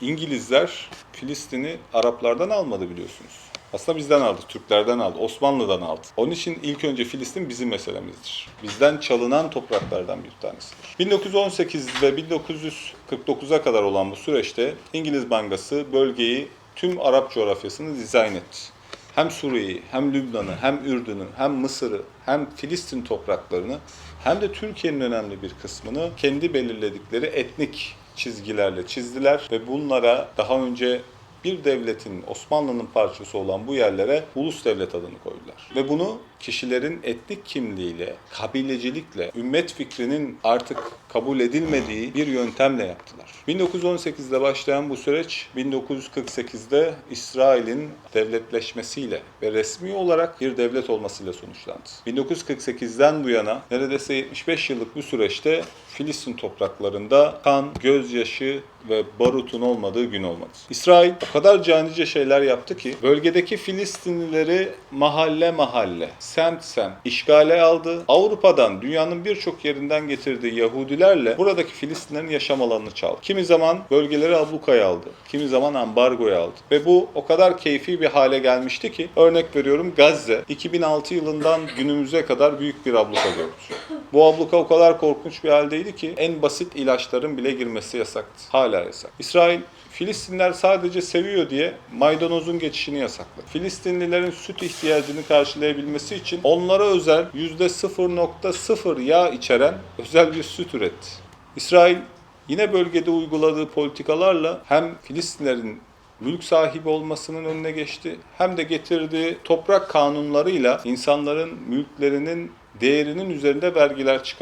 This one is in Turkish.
İngilizler Filistin'i Araplardan almadı biliyorsunuz. Aslında bizden aldı, Türklerden aldı, Osmanlı'dan aldı. Onun için ilk önce Filistin bizim meselemizdir. Bizden çalınan topraklardan bir tanesidir. 1918 ve 1949'a kadar olan bu süreçte İngiliz Bankası bölgeyi tüm Arap coğrafyasını dizayn etti. Hem Suriye'yi, hem Lübnan'ı, hem Ürdün'ü, hem Mısır'ı, hem Filistin topraklarını, hem de Türkiye'nin önemli bir kısmını kendi belirledikleri etnik çizgilerle çizdiler ve bunlara daha önce bir devletin, Osmanlı'nın parçası olan bu yerlere ulus devlet adını koydular. Ve bunu kişilerin etnik kimliğiyle, kabilecilikle, ümmet fikrinin artık kabul edilmediği bir yöntemle yaptılar. 1918'de başlayan bu süreç 1948'de İsrail'in devletleşmesiyle ve resmi olarak bir devlet olmasıyla sonuçlandı. 1948'den bu yana neredeyse 75 yıllık bu süreçte Filistin topraklarında kan, gözyaşı ve barutun olmadığı gün olmadı. İsrail o kadar canice şeyler yaptı ki bölgedeki Filistinlileri mahalle mahalle, semt semt işgale aldı. Avrupa'dan, dünyanın birçok yerinden getirdiği Yahudilerle buradaki Filistinlerin yaşam alanını çaldı. Kimi zaman bölgeleri ablukaya aldı, kimi zaman ambargoya aldı. Ve bu o kadar keyfi bir hale gelmişti ki örnek veriyorum Gazze 2006 yılından günümüze kadar büyük bir abluka gördü. Bu abluka o kadar korkunç bir haldeydi ki en basit ilaçların bile girmesi yasaktı. Hala yasak. İsrail Filistinler sadece seviyor diye maydanozun geçişini yasakladı. Filistinlilerin süt ihtiyacını karşılayabilmesi için onlara özel %0.0 yağ içeren özel bir süt üretti. İsrail yine bölgede uyguladığı politikalarla hem Filistinlerin mülk sahibi olmasının önüne geçti hem de getirdiği toprak kanunlarıyla insanların mülklerinin değerinin üzerinde vergiler çıkardı.